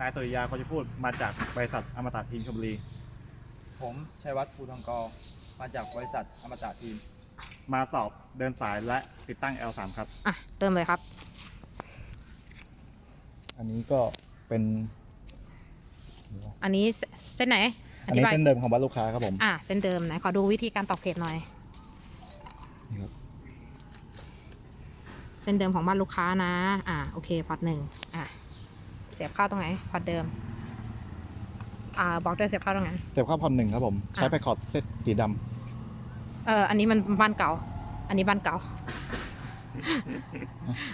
นายสุริยาเขาจะพูดมาจากบริษัทอมตะทีมชลบุรี ผมชัยวัฒน์ภูทองกอมาจากบริษัทอมตะทีม มาสอบเดินสายและติดตั้ง L3 ครับ อะ เติมเลยครับ อันนี้ก็เป็น อันนี้เสเส้นไหนอันนี้ธิบายเส้นเดิมของบ้านลูกค้าครับผมอะเส้นเดิมไหนขอดูวิธีการตอกเพจหน่อย นี่ครับเส้นเดิมของบ้านลูกค้านะ อะโอเคพอร์ตหนึ่งอะ เสียบเข้าตรงไหนพอร์ตเดิม อ่าบอกด้วยเสียบเข้าตรงไหน เสียบเข้าพอนหนึ่งครับผม ใช้อะไพคอร์ดเซตสีดำเอออันนี้มันบ้านเก่า อันนี้บ้านเก่า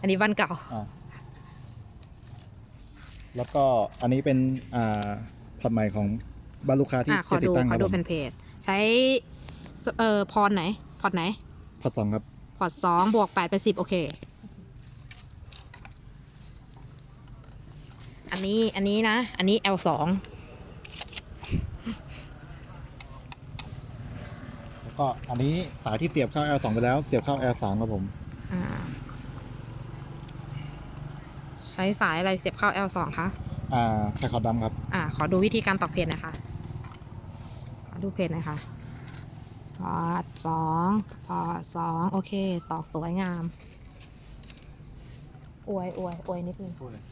อันนี้บ้านเก่า อ่าแล้วก็อันนี้เป็นอ่าพอร์ตใหม่ของบ้านลูกค้าที่อะขอจะติดูดตั้งขคอรับดูผมเป็นเพจ ใช้สเอ่อพรไหน พอร์ตไหน พอร์ตสองครับ พอร์ตสองบวกแปดเป็นสิบโอเค นนี้อันนี้นะ อันนี้ L สองแล้วก็อันนี้สายที่เสียบเข้า L2 ไปแล้ว เสียบเข้า L3 ครับผม อ่า ใช้สายอะไรเสียบเข้า L สองคะ อ่าไพคอร์ดดำครับ อ่า ขอดูวิธีการตอกเพจหน่อยค่ะ ขอดูเพจหน่อยค่ะพอร์ตสองพอร์ตสองโอเค ตอกสวยงาม อวยอวยอวยนิดนึง พูดเลย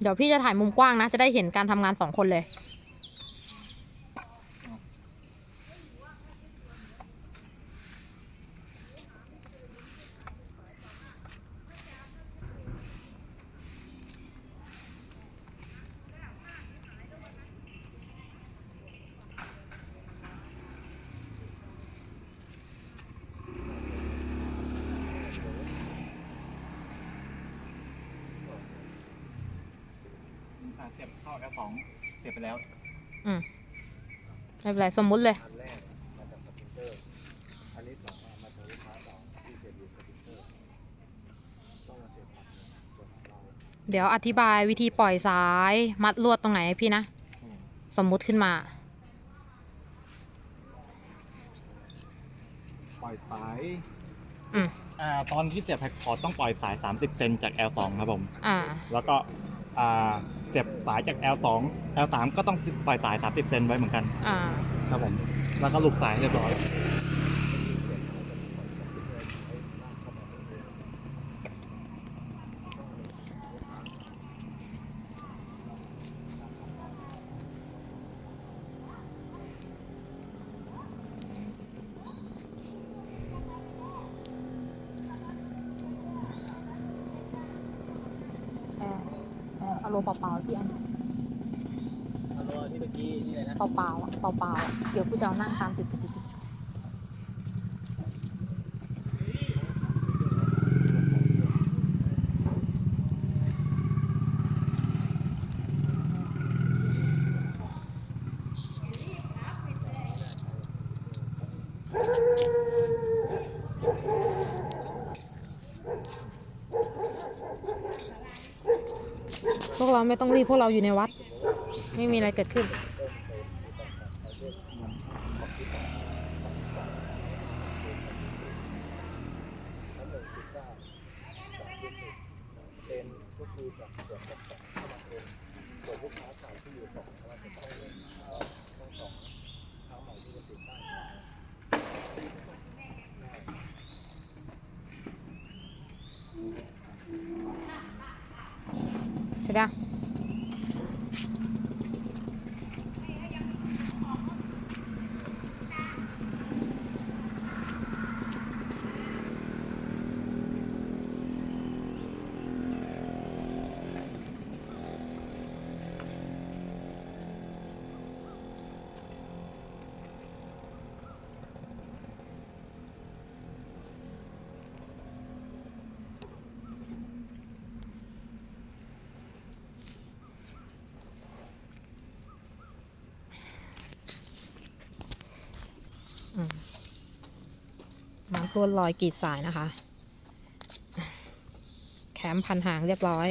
เดี๋ยวพี่จะถ่ายมุมกว้างนะ จะได้เห็นการทำงานสองคนเลย เสียบเข้า L2 เสียบไปแล้วอืมไม่เป็นไรสมมุติเลย อันแรกมาจากสปริงเกอร์อันนี้สองมาจากลูกค้าสองที่เสียบอยู่สปริงเกอร์ต้องมาเสียบปลั๊กส่วนของเราเดี๋ยวอธิบายวิธีปล่อยสาย มัดลวดตรงไหนให้พี่นะอืมสมมุติขึ้นมา ปล่อยสายอืมอ่าตอนที่เสียบแพ็คคอร์ดต้องปล่อยสาย 30 เซนจาก L2 ครับผม อ่า แล้วก็อ่าเสียบสายจาก L2 L3 ก็ต้องปล่อยสาย 30 เซนไว้เหมือนกันอ่า ครับผม แล้วก็ลูกสายเรียบร้อย เออเออเอาโลเปล่าๆพี่อันฮัลโหลที่เมื่อกี้นี่เลยนะ เปล่าๆอะเปล่าๆอะเดี๋ยวกูจะเอานั่งตามติดติ วกเราไม่ต้องรีบพวกเราอยู่ในวัด ไม่มีอะไรเกิดขึ้นเป็นก็คือจากส่วนของสองเข้ามาเป็นส่วนลูกค้าสายที่อยู่สองเข้ามาเป็นต้องเล่นต้องสองเท้าใหม่ที่จะติดตั้งใช่ไหมอืมน้ำพรวนลอยกรีดสายนะคะ แคมพันหางเรียบร้อย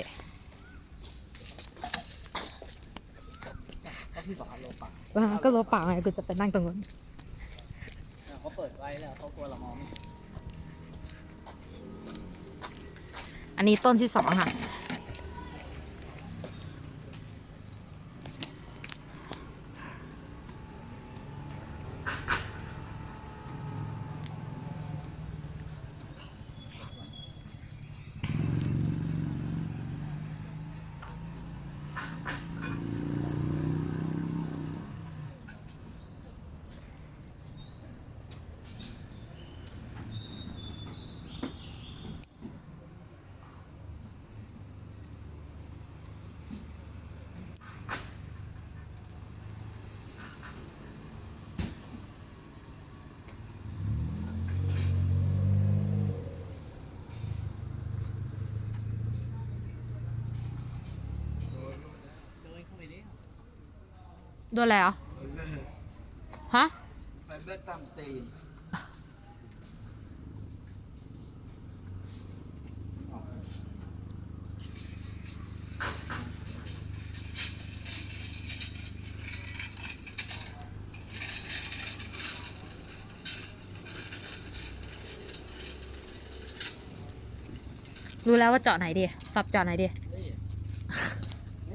ก็ที่บอกฮัลโลปักแล้วก็รถเปล่าไงกูจะไปนั่งตรงนู้นเขาเปิดไว้แล้วเขากลัวเรามองอันนี้ต้นที่สองค่ะ โดนอะไรเหรอฮะไปเบ็ดตามตีนรู้แล้วว่าเจาะไหนดี สับเจาะไหนดี นี่นี่ทางโรงเร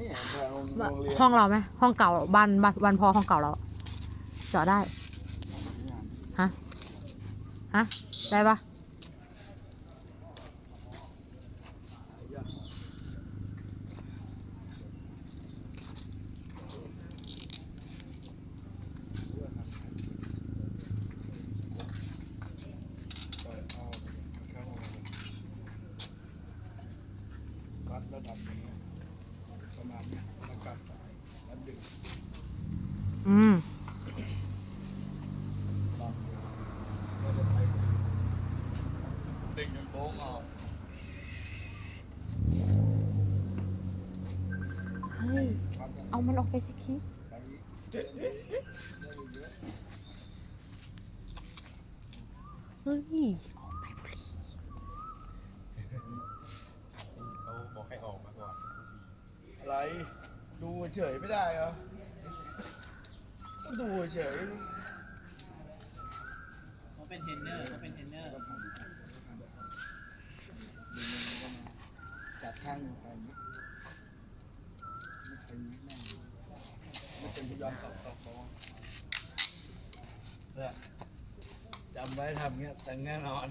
ียน ห้องเราไหมห้องเก่าบ้านบ้านบ้านพ่อห้องเก่าเราเจาะได้ฮะฮะได้ปะ วัดระดับนี้ประมาณนี้แล้วกัดแล้วดึง อืม ลองดูแล้วจะไปดึงจนโค้งออก เฮ้ย วัดกัน เอามันออกไปสักทีไปเยอะๆเยอะเฮ้ยเขาบอกให้ออกมาก่อนๆอะไร ดูเฉยไม่ได้เหรอก็ดูเฉยเขาเป็นเทรนเนอร์เขาเป็นเทรนเนอร์จับข้างไปอย่างนี้ ไม่เป็นพยายามสอบสอบฟ้องเนี่ยจำไว้ทำเงี้ยแต่งแน่นอน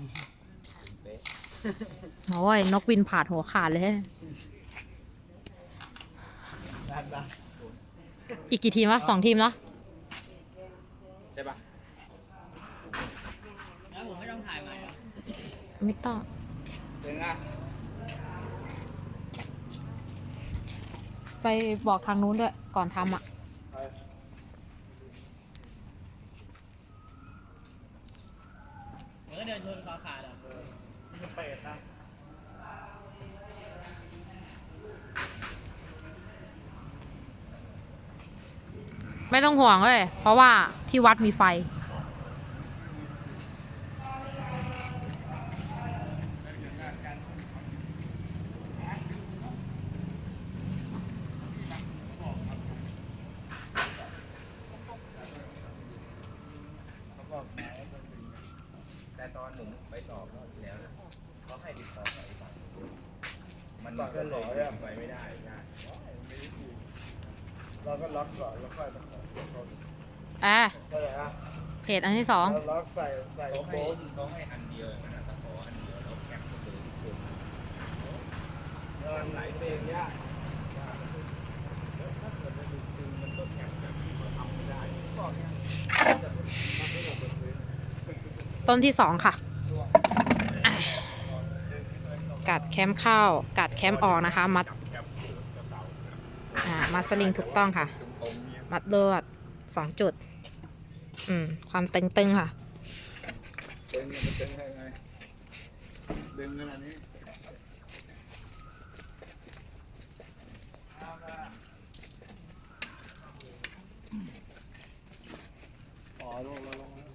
เป๊ะโอ้ยนกวินผ่าดหัวขาดเลยด้านด้านอีกกี่ทีมวะสองทีมเนาะใช่ปะแล้วผมไม่ต้องถ่ายใหม่เหรอไม่ต้องเป็นไง ไปบอกทางนู้นด้วยก่อนทำอะ เออเดินชนคอขาดอะเป็ดนะไม่ต้องห่วงเลยเพราะว่าที่วัดมีไฟ เขาบอกหมายว่าเป็น แต่ตอนหนุ่มไปสอบรอบที่แล้วนะเขาให้ติดต่อไปฝั่ง มันก็เลยอเนี่ยไปไม่ได้นะเราก็ล็อกก่อนแล้วค่อยมาขออร์ได้เลยฮะเพจอันที่สองแล้วล็อกใส่ใส่เขาให้โค้งเขาให้อันเดียวอย่างนั้นนะแต่ขออันเดียวแล้วแคปหมดเลยทุกคนเดินไหลเพลงเนี้ยถ้าเกิดมันจริงมันก็แคปแบบที่เขาทำไม่ได้ก็เนี่ยมันไม่ลงไปพื้นต้นที่สองค่ะ กัดแคมเข้า กัดแคมออกนะคะ มัดมัดสลิงถูกต้องค่ะ มัดลวดสองจุด อืม ความตึงๆค่ะดึงมันดึงยังไงดึงขนาดนี้อ๋อลงแล้วลงแล้ว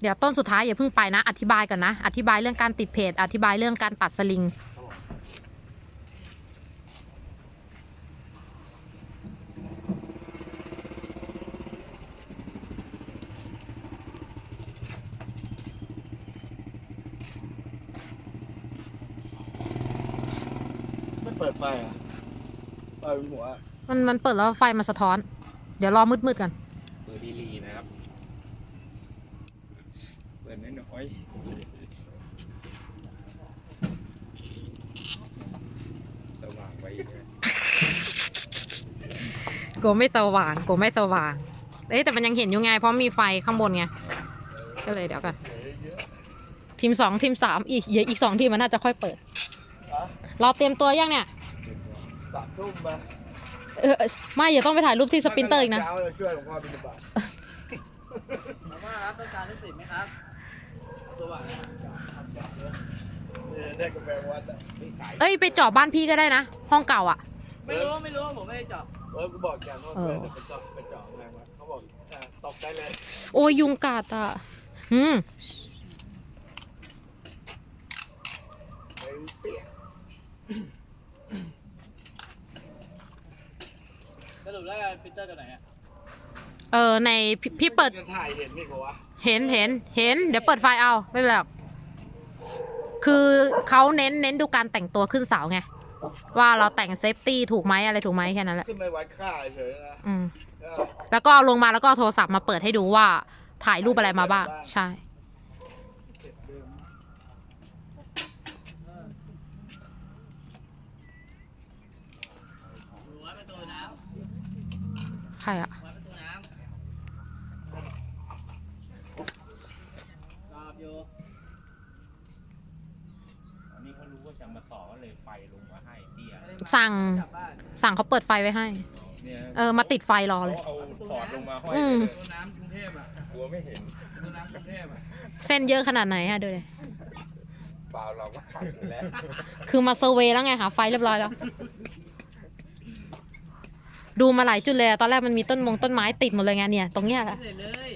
เดี๋ยวต้นสุดท้ายอย่าเพิ่งไปนะ อธิบายก่อนนะ อธิบายเรื่องการติดเพจอธิบายเรื่องการตัดสลิงไม่เปิดไฟอะเปิดหัวมันมันเปิดแล้วไฟมันสะท้อน เดี๋ยวรอมืดๆกันเปิดดีๆนะครับเปิดน้อยๆสว่างไว้อีกนะ กลัวไม่สว่างกลัวไม่สว่างเอ้ยแต่มันยังเห็นอยู่ไงเพราะมีไฟข้างบนไงก็เลยเดี๋ยวกันทีมสองทีมสามอีกเดี๋ยวอีกสองทีมมันน่าจะค่อยเปิด เราเตรียมตัวยังเนี่ยสามทุ่มไปเออไม่อย่าต้องไปถ่ายรูปที่สปรินเตอร์อีกนะเช้าจะช่วยหลวงพ่อบิณฑบาตมาม่าครับต้องการลูกศิษย์ไหมครับสว่างเนี่ยได้กาแฟวัดอะเอ้ยไปเจอบบ้านพี่ก็ได้นะ ห้องเก่าอะ ไม่รู้ไม่รู้ผมไม่ได้เจาะ เออกูบอกแกว่าเออเพื่อนจะไปเจาะไปเจาะอะไรวะเขาบอกอะตบได้เลยโอ้ยยุงกัดอะอืมไอ้เปี้ยสรุปแล้วฟิลเตอร์ตัวไหนอะเออในพี่พี่เปิดจะถ่ายเห็นนี่เขาวะเห็นเห็นเห็น เดี๋ยวเปิดไฟเอาไม่เป็นไรหรอกคือเขาเน้นเน้นดูการแต่งตัวขึ้นเสาไง ว่าเราแต่งเซฟตี้ถูกไหมอะไรถูกไหมแค่นั้นแหละขึ้นไปวัดค่าเฉยๆนะอืมเออแล้วก็เอาลงมาแล้วก็เอาโทรศัพท์มาเปิดให้ดูว่าถ่ายรูปอะไรมาบ้างใช่เก็บเดิมวัดประตูน้ใครอะำวัดป ระตูน้ำรอบอยู่อันนี้เขารู้ว่าจะมาต่อก็เลยไฟลงมาให้เตี้ยสั่งกลับบ้านสั่งเขาเปิดไฟไว้ให้ เนี่ยเออ มาติดไฟรอเลยเขาเอาถอดลงมาห้อยอืม เลยตัวน้ำกรุงเทพอะกลัวไม่เห็นตัวน้ำกรุงเทพอะเส้นเยอะขนาดไหนอะดูเลย เปล่าเราก็หักอยู่แล้วคือมาเซอร์เวย์แล้วไงหาไฟเรียบร้อยแล้ว ดูมาหลายจุดเลยอะตอนแรกมันมีต้นมงต้นไม้ติดหมดเลยไงเนี่ย ตรงเนี้ยแหละเสร็จเลย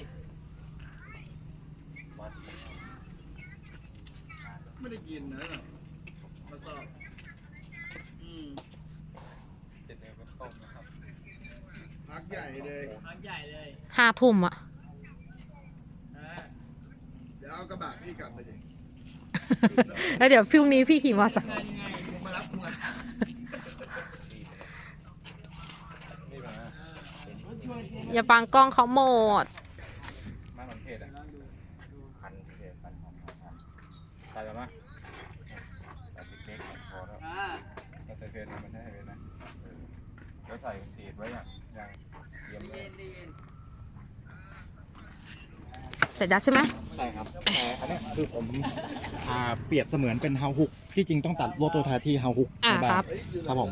ไม่ได้กินนะมาสอบ อืม เจ็ดเดือนก็ต้มนะครับ พัก ใหญ่เลย พักใหญ่เลยห้าทุ่มอะอ่าเดี๋ยวเอากระบะพี่กลับไปดิแล้วเดี๋ยวพรุ่งนี้พี่ขี่มอเตอร์ไซค์ไงยังไงมึงมารับกูมานี่มาอย่าปังกล้องเขาหมดมามันเทศอะพันเทศพันพันพันพันใส่แล้วมั้ยใส่ติ๊กเล็กพอแล้วอ่าก็ใส่เทศมันได้เลยนะเออแล้วใส่สีดไว้อะยังเยี่ยม เลเย็ยนดีเย็นเสร็จแล้วใช่ไหมใช่ครับแต่อันเนี้ยคือผมอ่าเปรียบเสมือนเป็นเฮาฮุก ที่จริงต้องตัดลวดตัวท้ายที่เฮาฮุกอ่าในบ้าครันบครับผม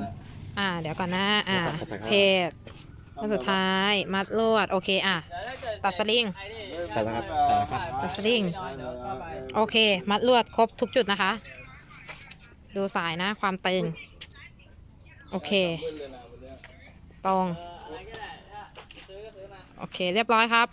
อ่า เดี๋ยวก่อนนะ อ่าแล้วก็ใส่เข้าเพจแล้วสุดท้าย มัดลวด โอเค อะเดี๋ยวถ้าเกิดตัดสลิงไอ้นี่ใส่แล้วครับใส่แล้วครับ ตัดสลิงเดี๋ยวเข้าไปโอเค มัดลวดครบทุกจุดนะคะ ดูสายนะ ความตึง โอเค ตรงเอออะไรก็ได้ถ้าซื้อก็ซื้อมา โอเคเรียบร้อยครับ